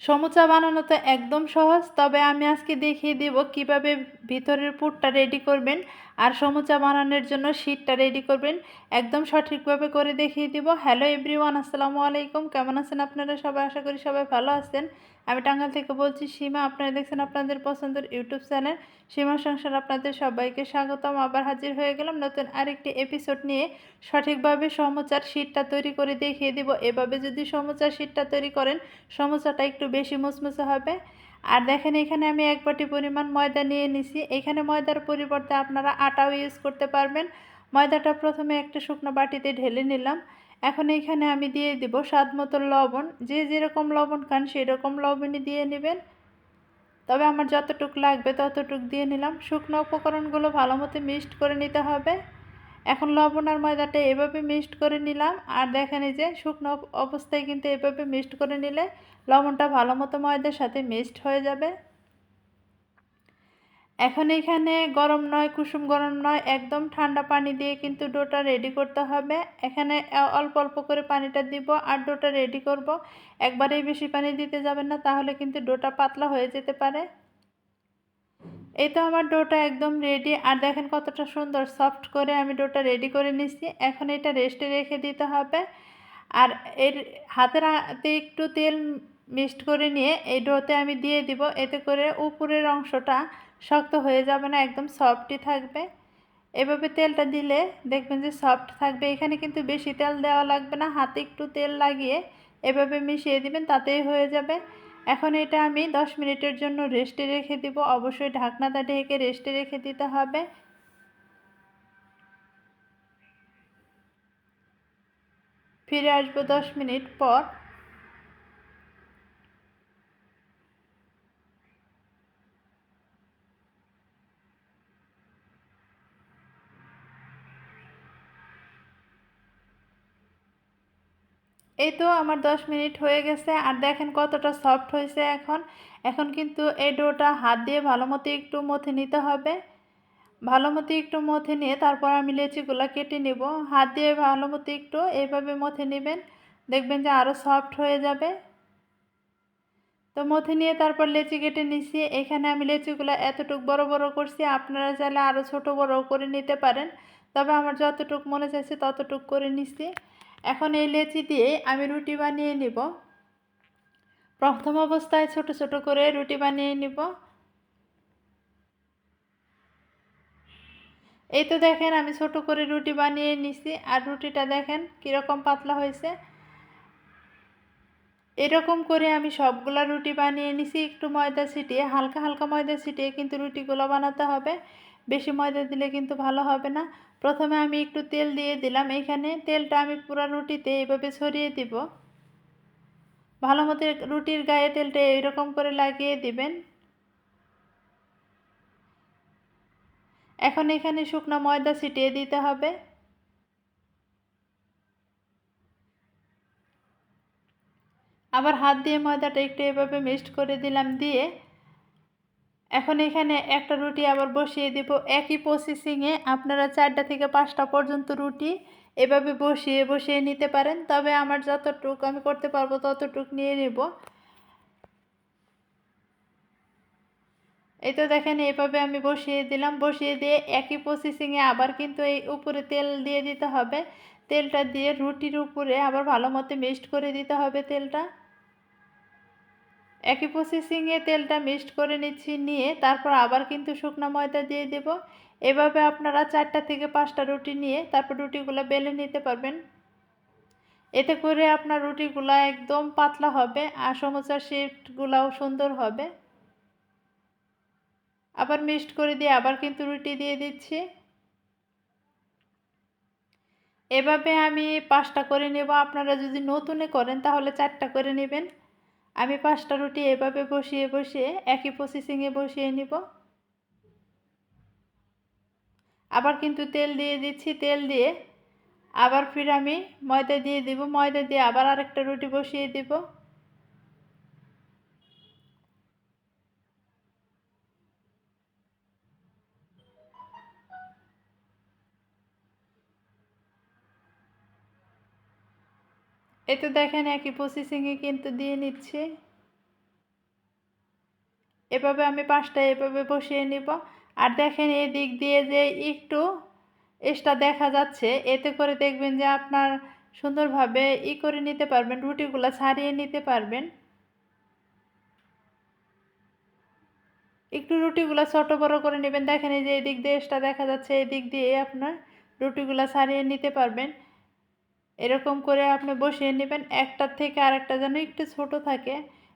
সমুচা বানানো তো একদম সহজ, তবে আমি আজকে দেখিয়ে দেব কীভাবে ভিতরের পুরটা রেডি করবেন। আর সমুচা বানানোর জন্য শীটটা রেডি করবেন। একদম সঠিকভাবে করে দেখিয়ে দিব। হ্যালো এভরিওয়ান আসসালামু আলাইকুম। কেমন আছেন আপনারা? সবাই আশা করি সবাই ভালো আছেন। আমি টাঙ্গাল থেকে বলছি, সীমা, আপনারা দেখছেন আপনাদের পছন্দের ইউটিউব চ্যানেল। সীমা সংসার আপনাদের সবাইকে স্বাগতম। আবার হাজির হয়ে গেলাম নতুন আরেকটি এপিসোড নিয়ে। সঠিকভাবে সমোচার শীটটা তৈরি করে দেখিয়ে দিব। এভাবে যদি সমোচার শীটটা তৈরি করেন, সমোচাটা একটু বেশি মুচমুচে হবে। আর দেখেন এখানে আমি এক বাটি পরিমাণ ময়দা নিয়ে নিছি। এখানে ময়দার পরিবর্তে আপনারা আটাও ইউজ করতে পারবেন। ময়দাটা প্রথমে একটা শুকনো বাটিতে ঢেলে নিলাম। এখন এখানে আমি দিয়ে দিব স্বাদ মতো লবণ। যে যেরকম লবণ খান সেরকম লবণই দিয়ে নেবেন। তবে আমার যতটুক লাগবে ততটুক দিয়ে নিলাম। শুকনো উপকরণগুলো ভালো মতো মিক্সড করে নিতে হবে। এখন লবণ আর ময়দাটা এভাবে মিক্সড করে নিলাম। আর দেখেন যে শুকনো অবস্থায় কিন্তু এভাবে মিক্সড করে নিলে লবণটা ভালো মতো ময়দার সাথে মিক্সড হয়ে যাবে। এখন এখানে গরম নয়, কুসুম গরম নয়, একদম ঠান্ডা পানি দিয়ে কিন্তু ডোটা রেডি করতে হবে। এখানে অল্প অল্প করে পানিটা দিব আর ডোটা রেডি করব। একবারেই বেশি পানি দিতে যাবেন না, তাহলে কিন্তু ডোটা পাতলা হয়ে যেতে পারে। এই তো আমার ডোটা একদম রেডি আর দেখেন কতটা সুন্দর সফট করে আমি ডোটা রেডি করে নিচ্ছি। এখন এটা রেস্টে রেখে দিতে হবে। আর এর হাতের হাতে একটু তেল মিক্সড করে নিয়ে এই ডোতে আমি দিয়ে দিব। এতে করে উপরের অংশটা শক্ত হয়ে যাবে না, একদম সফটই থাকবে। এভাবে তেলটা দিলে দেখবেন যে সফট থাকবে। এখানে কিন্তু বেশি তেল দেওয়া লাগবে না। হাতে একটু তেল লাগিয়ে এভাবে মিশিয়ে দিবেন, তাতেই হয়ে যাবে। এখন এটা আমি 10 মিনিটের জন্য রেস্টে রেখে দিব। অবশ্যই ঢাকনাটা ঢেকে রেস্টে রেখে দিতে হবে। ফিরে আসব 10 মিনিট পর। এই তো আমার দশ মিনিট হয়ে গেছে আর দেখেন কতটা সফট হয়েছে এখন। এখন কিন্তু এই ডোটা হাত দিয়ে ভালো মতো একটু মথে নিতে হবে। ভালো মতো একটু মথে নিয়ে তারপর আমি লেচিগুলো কেটে নেব। হাত দিয়ে ভালো মতো একটু এইভাবে মথে নেবেন। দেখবেন যে আরও সফট হয়ে যাবে। তো মথে নিয়ে তারপর লেচি কেটে নিছি। এখানে আমি লেচিগুলো এতটুক বড় বড় করছি, আপনারা চাইলে আরও ছোট বড় করে নিতে পারেন। তবে আমার যতটুক মনে চাইছে ততটুক করে নিছি। এখন এই লেচি দিয়ে আমি রুটি বানিয়ে নিব। প্রথম অবস্থায় ছোট ছোট করে রুটি বানিয়ে নিব। এই তো দেখেন আমি ছোট করে রুটি বানিয়ে নিছি। আর রুটিটা দেখেন কীরকম পাতলা হয়েছে। এরকম করে আমি সবগুলা রুটি বানিয়ে নিছি। একটু ময়দা ছিটিয়ে, হালকা হালকা ময়দা ছিটিয়ে কিন্তু রুটিগুলো বানাতে হবে। বেশি ময়দা দিলে কিন্তু ভালো হবে না। প্রথমে আমি একটু তেল দিয়ে দিলাম। এখানে তেলটা আমি পুরো রুটিতে এইভাবে ছড়িয়ে দিব। ভালো মতো রুটির গায়ে তেলটা এইরকম করে লাগিয়ে দিবেন। এখন এখানে শুকনো ময়দা ছিটিয়ে দিতে হবে। আবার হাত দিয়ে ময়দাটা একটু এভাবে মিক্সড করে দিলাম দিয়ে এখন এখানে একটা রুটি আবার বসিয়ে দেব। একই প্রসেসিংয়ে আপনারা চারটা থেকে পাঁচটা পর্যন্ত রুটি এভাবে বসিয়ে বসিয়ে নিতে পারেন। তবে আমার যতটুক আমি করতে পারব ততটুক নিয়ে নেব। এই তো দেখেন এইভাবে আমি বসিয়ে দিলাম। বসিয়ে দিয়ে একই প্রসেসিংয়ে আবার কিন্তু এই উপরে তেল দিয়ে দিতে হবে। তেলটা দিয়ে রুটির উপরে আবার ভালো মতো মিক্সড করে দিতে হবে তেলটা। একই প্রসেসিংয়ে তেলটা মিক্সড করে নিচ্ছি, নিয়ে তারপর আবার কিন্তু শুকনো ময়দা দিয়ে দেব। এভাবে আপনারা চারটা থেকে পাঁচটা রুটি নিয়ে তারপর রুটিগুলো বেলে নিতে পারবেন। এতে করে আপনার রুটিগুলো একদম পাতলা হবে, আর সমোসার শেপগুলাও সুন্দর হবে। আবার মিক্সড করে দিয়ে আবার কিন্তু রুটি দিয়ে দিচ্ছি। এভাবে আমি পাঁচটা করে নেব। আপনারা যদি নতুনে করেন তাহলে চারটা করে নেবেন। আমি পাঁচটা রুটি এভাবে বসিয়ে বসিয়ে, একই প্রসেসিংয়ে বসিয়ে নিব। আবার কিন্তু তেল দিয়ে দিচ্ছি, তেল দিয়ে আবার ফির আমি ময়দা দিয়ে দিব। ময়দা দিয়ে আবার আরেকটা রুটি বসিয়ে দিব। এতে দেখেন একই প্রসেসিংয়ে কিন্তু দিয়ে নিচ্ছে। এভাবে আমি পাঁচটা এভাবে বসিয়ে নিব। আর দেখেন এই দিক দিয়ে যে একটু এক্সট্রা দেখা যাচ্ছে, এতে করে দেখবেন যে আপনার সুন্দরভাবে ই করে নিতে পারবেন, রুটিগুলো ছাড়িয়ে নিতে পারবেন। একটু রুটিগুলো ছোট বড় করে নেবেন। দেখেন এই যে এই দিক দিয়ে এক্সট্রা দেখা যাচ্ছে এই দিক দিয়ে আপনার রুটিগুলো ছাড়িয়ে নিতে পারবেন। এরকম করে আপনি বসিয়ে নেবেন। একটার থেকে আরেকটা যেন একটু ছোট থাকে,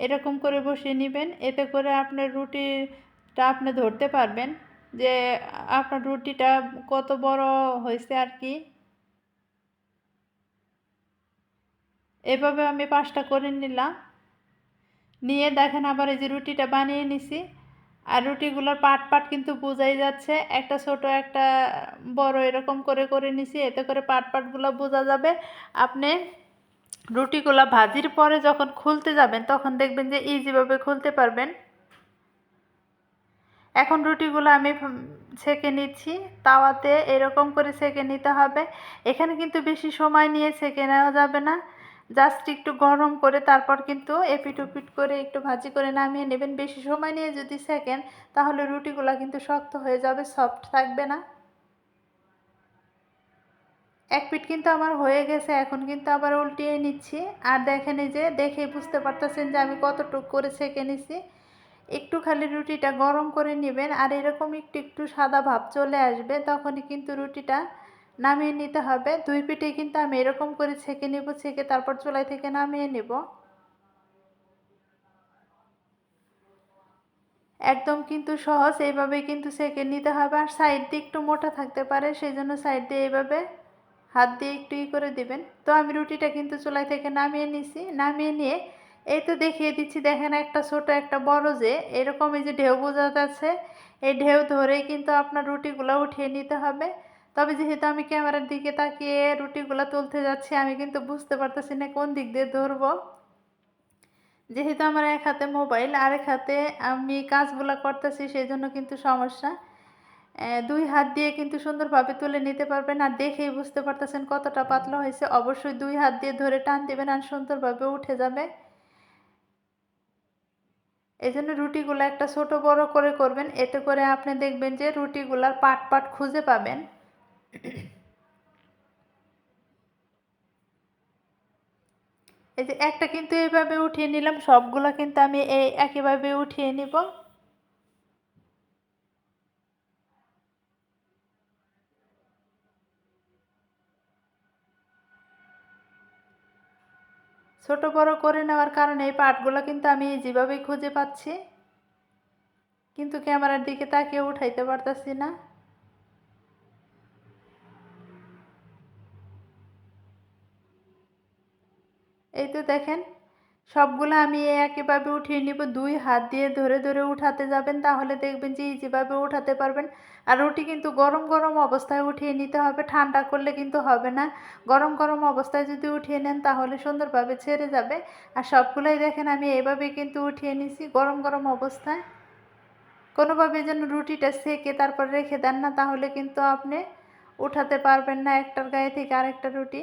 এরকম করে বসিয়ে নেবেন। এতে করে আপনার রুটিটা আপনি ধরতে পারবেন যে আপনার রুটিটা কত বড় হয়েছে আর কি। এভাবে আমি পাঁচটা করে নিলাম। নিয়ে দেখেন আবার এই যে রুটিটা বানিয়ে নিছি। আর রুটিগুলোর পাট পাট কিন্তু বোঝাই যাচ্ছে। একটা ছোট একটা বড় এরকম করে করে নিছি, এতে করে পাট পাটগুলো বোঝা যাবে। আপনি রুটিগুলো ভাজির পরে যখন খুলতে যাবেন, তখন দেখবেন যে ইজিভাবে খুলতে পারবেন। এখন রুটিগুলো আমি ছেঁকে নিচ্ছি। তাওয়াতে এরকম করে ছেঁকে নিতে হবে। এখানে কিন্তু বেশি সময় নিয়ে ছেঁকে নেওয়া যাবে না। জাস্ট একটু গরম করে তারপর কিন্তু এপিট উপিট করে একটু ভাজি করে নামিয়ে নেবেন। বেশি সময় নিয়ে যদি সেকেন, তাহলে রুটিগুলো কিন্তু শক্ত হয়ে যাবে, সফট থাকবে না। এক পিট কিন্তু আমার হয়ে গেছে, এখন কিন্তু আবার উল্টিয়ে নিচ্ছি। আর দেখেন যে দেখেই বুঝতে পারতেছেন যে আমি কতটুক করে ছেঁকে নিছি। একটু খালি রুটিটা গরম করে নেবেন, আর এরকম একটু একটু সাদা ভাব চলে আসবে, তখনই কিন্তু রুটিটা নামিয়ে নিতে হবে। দুই পিঠে কিন্তু আমি এরকম করে ছেঁকে নেব, ছেঁকে তারপর চুলাই থেকে নামিয়ে নেব। একদম কিন্তু সহজ, এইভাবে কিন্তু ছেঁকে নিতে হবে। আর সাইড দিয়ে একটু মোটা থাকতে পারে সেই জন্য সাইড দিয়ে এইভাবে হাত দিয়ে একটু ই করে দিবেন। তো আমি রুটিটা কিন্তু চুলাই থেকে নামিয়ে নিছি। নামিয়ে নিয়ে এই তো দেখিয়ে দিচ্ছি, দেখেন একটা ছোট, একটা বড় যে, এরকম এই যে ঢেউ বোঝা যাচ্ছে এই ঢেউ ধরেই কিন্তু আপনার রুটিগুলো উঠিয়ে নিতে হবে। তবে যেহেতু আমি ক্যামেরার দিকে তাকিয়ে রুটিগুলো তুলতে যাচ্ছি, আমি কিন্তু বুঝতে পারতেছি না কোন দিক দিয়ে ধরবো। যেহেতু আমার এক হাতে মোবাইল, আরেক হাতে আমি কাজগুলো করতেছি সেই জন্য কিন্তু সমস্যা। দুই হাত দিয়ে কিন্তু সুন্দরভাবে তুলে নিতে পারবেন আর দেখেই বুঝতে পারতেছেন কতটা পাতলা হয়েছে। অবশ্যই দুই হাত দিয়ে ধরে টান দেবেন আর সুন্দরভাবে উঠে যাবে। এই জন্য রুটিগুলো একটা ছোট বড় করে করবেন। এতে করে আপনি দেখবেন যে রুটিগুলার পাট পাট খুঁজে পাবেন। এই যে একটা কিন্তু এইভাবে উঠিয়ে নিলাম, সবগুলো কিন্তু আমি এই একইভাবে উঠিয়ে নিব। ছোট বড় করে নেওয়ার কারণে এই পাটগুলো কিন্তু আমি যেভাবেই খুঁজে পাচ্ছি, কিন্তু ক্যামেরার দিকে তাকিয়ে উঠাইতে পারতাছি না। এই তো দেখেন, সবগুলো আমি একেভাবে উঠিয়ে নিব। দুই হাত দিয়ে ধরে ধরে উঠাতে যাবেন, তাহলে দেখবেন যে ইজিভাবে উঠাতে পারবেন। আর রুটি কিন্তু গরম গরম অবস্থায় উঠিয়ে নিতে হবে, ঠান্ডা করলে কিন্তু হবে না। গরম গরম অবস্থায় যদি উঠিয়ে নেন, তাহলে সুন্দরভাবে ছেড়ে যাবে। আর সবগুলোই দেখেন, আমি এভাবে কিন্তু উঠিয়ে নিছি গরম গরম অবস্থায়। কোনোভাবে যেন রুটিটা সেকে তারপর রেখে দেন না, তাহলে কিন্তু আপনি উঠাতে পারবেন না একটার গায়ে থেকে আরেকটা রুটি।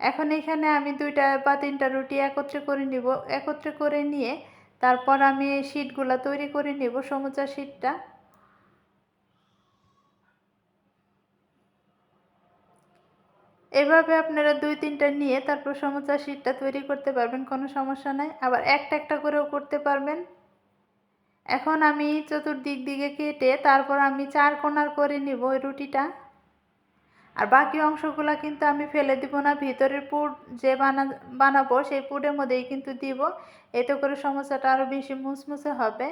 এখন এখানে আমি দুইটা বা তিনটা রুটি একত্রে করে নিব। একত্রে করে নিয়ে তারপর আমি এই শিটগুলো তৈরি করে নিব, সমুচা শিটটা এভাবে আপনারা দুই তিনটা নিয়ে তারপর সমুচা শিটটা তৈরি করতে পারবেন, কোনো সমস্যা নাই। আবার একটা একটা করেও করতে পারবেন। এখন আমি চতুর্দিক দিকে কেটে তারপর আমি চার কোনার করে নিব ওই রুটিটা। আর বাকি অংশগুলো কিন্তু আমি ফেলে দিব না, ভিতরের পুর যে বানা, বানাবো সেই পুরের মধ্যেই কিন্তু দিব। এতে করে সমস্যাটা আরও বেশি মুসমুসে হবে।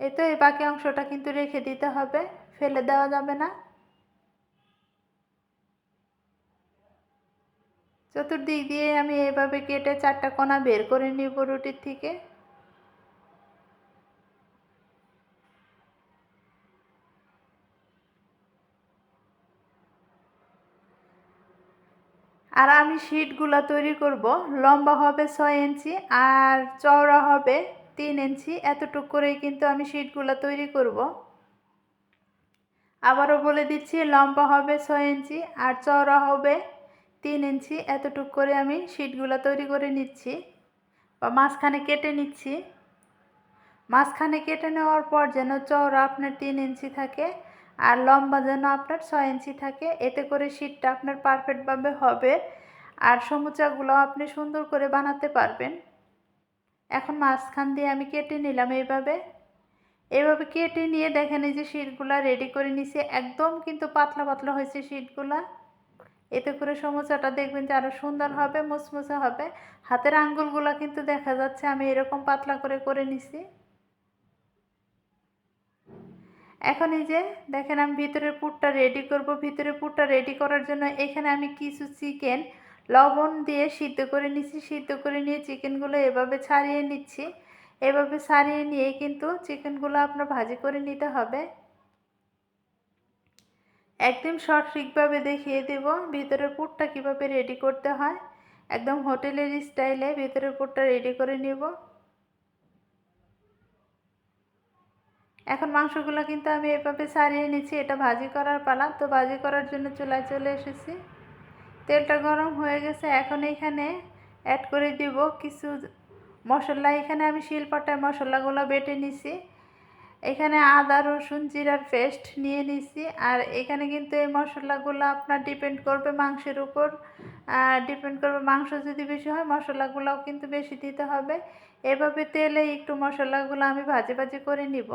এই তো এই বাকি অংশটা কিন্তু রেখে দিতে হবে। ফেলে দেওয়া যাবে না। চতুর্দিক দিয়ে আমি এইভাবে কেটে চারটা কোনা বের করে নিব রুটির থেকে। আর আমি শিটগুলো তৈরি করব। লম্বা হবে ছয় ইঞ্চি আর চওড়া হবে তিন ইঞ্চি। এতটুক করেই কিন্তু আমি শিটগুলো তৈরি করব। আবারও বলে দিচ্ছি, লম্বা হবে ছয় ইঞ্চি আর চওড়া হবে তিন ইঞ্চি। এতটুক করে আমি শিটগুলো তৈরি করে নিচ্ছি বা মাঝখানে কেটে নিচ্ছি। মাঝখানে কেটে নেওয়ার পর যেন চওড়া আপনার তিন ইঞ্চি থাকে। আর লম্বা যেন আপনার ছয় ইঞ্চি থাকে, এতে করে শীটটা আপনার পারফেক্টভাবে হবে আর সমুচাগুলো আপনি সুন্দর করে বানাতে পারবেন। এখন মাঝখান দিয়ে আমি কেটে নিলাম এইভাবে। এভাবে কেটে নিয়ে দেখেন এই যে শীটগুলো রেডি করে নিছি, একদম কিন্তু পাতলা পাতলা হয়েছে শীটগুলা এতে করে সমোসাটা দেখবেন যে আরও সুন্দর হবে মুসমুসে হবে। হাতের আঙ্গুলগুলো কিন্তু দেখা যাচ্ছে আমি এরকম পাতলা করে করে নিছি। এখন এই যে দেখেন আমি ভিতরের পুরটা রেডি করব। ভিতরের পুরটা রেডি করার জন্য এখানে আমি কিছু চিকেন লবণ দিয়ে সিদ্ধ করে নিচ্ছি সিদ্ধ করে নিয়ে চিকেনগুলো এভাবে ছাড়িয়ে নিচ্ছি। এভাবে ছাড়িয়ে নিয়ে কিন্তু চিকেনগুলো আপনার ভাজি করে নিতে হবে। একদম সঠিকভাবে দেখিয়ে দেব ভিতরের পুরটা কীভাবে রেডি করতে হয়। একদম হোটেলের স্টাইলে ভিতরের পুরটা রেডি করে নিব। এখন মাংসগুলো কিন্তু আমি এভাবে ছাড়িয়ে নিচ্ছি এটা ভাজি করার পালা। তো ভাজি করার জন্য চুলায় চলে এসেছি। তেলটা গরম হয়ে গেছে। এখন এখানে অ্যাড করে দিব কিছু মশলা। এখানে আমি শিলপাটায় মশলাগুলো বেটে নিছি। এখানে আদা, রসুন, জিরার পেস্ট নিয়ে নিছি। আর এখানে কিন্তু এই মশলাগুলো আপনার ডিপেন্ড করবে মাংসের উপর। ডিপেন্ড করবে মাংস যদি বেশি হয়, মশলাগুলোও কিন্তু বেশি দিতে হবে। এভাবে তেলে একটু মশলাগুলো আমি ভাজি ভাজি করে নিব।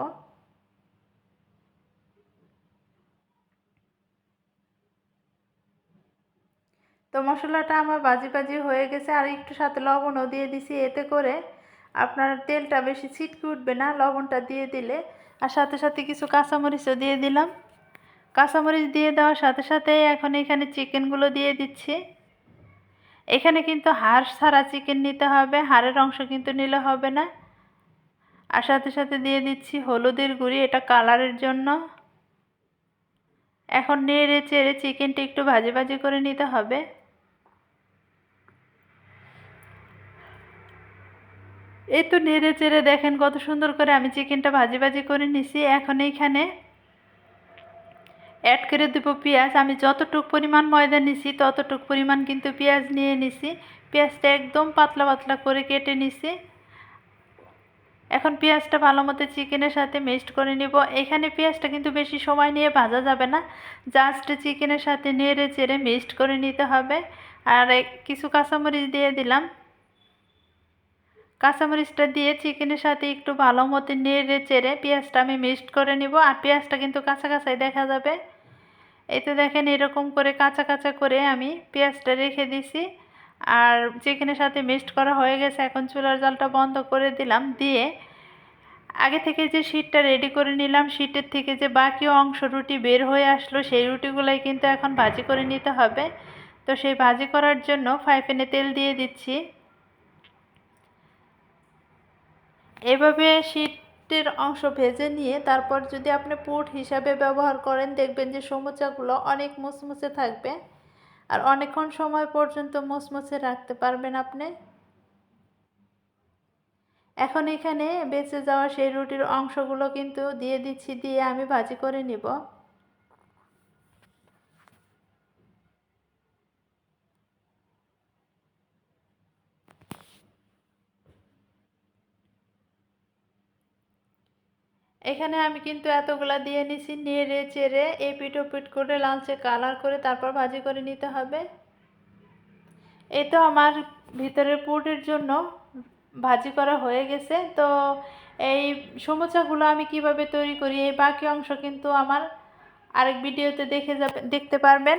তো মশলাটা আমার বাজি বাজি হয়ে গেছে, আর একটু সাথে লবণও দিয়ে দিছি এতে করে। আপনার তেলটা বেশি ছিটকে উঠবে না, লবণটা দিয়ে দিলে। আর সাথে সাথে কিছু কাঁচামরিচও দিয়ে দিলাম। কাঁচামরিচ দিয়ে দেওয়ার সাথে সাথে এখন এখানে চিকেনগুলো দিয়ে দিচ্ছি। এখানে কিন্তু হাড় ছাড়া চিকেন নিতে হবে, হাড়ের অংশ কিন্তু নিলে হবে না। আর সাথে সাথে দিয়ে দিচ্ছি হলুদের গুঁড়ি, এটা কালারের জন্য। এখন নেড়ে চেড়ে চিকেনটা একটু ভাজি ভাজি করে নিতে হবে। এই তো নেড়ে চেড়ে দেখেন কত সুন্দর করে আমি চিকেনটা ভাজি ভাজি করে নিছি, এখন এইখানে অ্যাড করে দেবো পেঁয়াজ। আমি যতটুক পরিমাণ ময়দা নিছি, ততটুক পরিমাণ কিন্তু পেঁয়াজ নিয়ে নিছি। পেঁয়াজটা একদম পাতলা পাতলা করে কেটে নিছি। এখন পেঁয়াজটা ভালো মতো চিকেনের সাথে মিক্সড করে নিব। এখানে পেঁয়াজটা কিন্তু বেশি সময় নিয়ে ভাজা যাবে না। জাস্ট চিকেনের সাথে নেড়ে চেড়ে মিক্সড করে নিতে হবে। আর কিছু কাঁচামরিচ দিয়ে দিলাম। কাঁচামরিচটা দিয়ে চিকেনের সাথে একটু ভালো মতো নেড়ে চেড়ে পেঁয়াজটা আমি মিক্সড করে নিব। আর পেঁয়াজটা কিন্তু কাঁচা কাঁচাই দেখা যাবে। এতে দেখেন এরকম করে কাঁচা কাঁচা করে আমি পেঁয়াজটা রেখে দিছি। আর চিকেনের সাথে মিক্সড করা হয়ে গেছে। এখন চুলার জালটা বন্ধ করে দিলাম। দিয়ে আগে থেকে যে শীটটা রেডি করে নিলাম শীটের থেকে যে বাকি অংশ রুটি বের হয়ে আসলো, সেই রুটিগুলোই কিন্তু এখন ভাজি করে নিতে হবে। তো সেই ভাজি করার জন্য ফ্রাই তেল দিয়ে দিচ্ছি। এভাবে শীতের অংশ ভেজে নিয়ে তারপর যদি আপনি পুট হিসাবে ব্যবহার করেন, দেখবেন যে সমুচাগুলো অনেক মুচমুচে থাকবে। আর অনেকক্ষণ সময় পর্যন্ত মুচমুচে রাখতে পারবেন আপনি। এখন এখানে বেঁচে যাওয়া সেই রুটির অংশগুলো কিন্তু দিয়ে দিচ্ছি, দিয়ে আমি ভাজি করে নিব। এখানে আমি কিন্তু এতগুলা দিয়ে নিছি, নেড়ে চেড়ে এ পিট পিট করে লালচে কালার করে তারপর ভাজি করে নিতে হবে। এই তো আমার ভিতরের পুটের জন্য ভাজি করা হয়ে গেছে। তো এই সমোসাগুলো আমি কীভাবে তৈরি করি, এই বাকি অংশ কিন্তু আমার আরেক ভিডিওতে দেখে যাবে, দেখতে পারবেন।